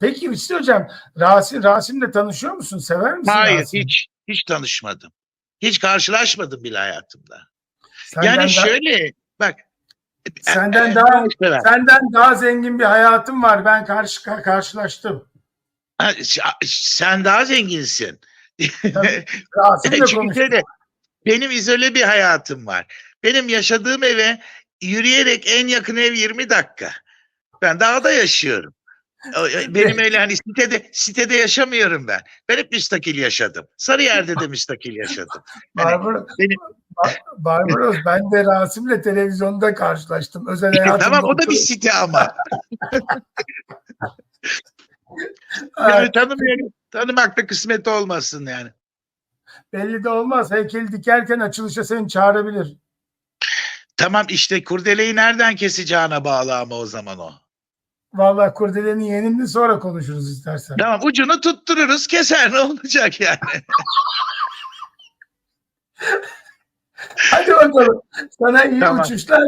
Peki Hüsnü Hocam, Rasim, Rasim'le tanışıyor musun? Sever misin Hayır Rasim'i? hiç hiç tanışmadım. Hiç karşılaşmadım bile hayatımda. Senden yani daha- şöyle bak. Senden daha- mesela, Senden daha zengin bir hayatım var. Ben karşı ka- karşılaştım. ha, sen daha zenginsin. Tabii, Çünkü şöyle, benim izole bir hayatım var. Benim yaşadığım eve yürüyerek en yakın ev 20 dakika. Ben dağda yaşıyorum. O- Benim öyle hani sitede sitede yaşamıyorum ben. Ben hep müstakil yaşadım. Sarıyer'de de müstakil yaşadım. Hani Barbaros, benim- Bar- Barbaros, ben de Rasim'le televizyonda karşılaştım. Özel hayatımda tamam o da bir site ama. Yani tanımıyorum. Tanımak da kısmet olmasın yani. belli de olmaz. Heykeli dikerken açılışa seni çağırabilir. Tamam işte kurdeleyi nereden keseceğine bağlı ama o zaman o. Vallahi kurdelenin yenini sonra konuşuruz istersen. Tamam ucunu tuttururuz keser ne olacak yani. Hadi bakalım. Sana iyi Tamam. uçuşlar.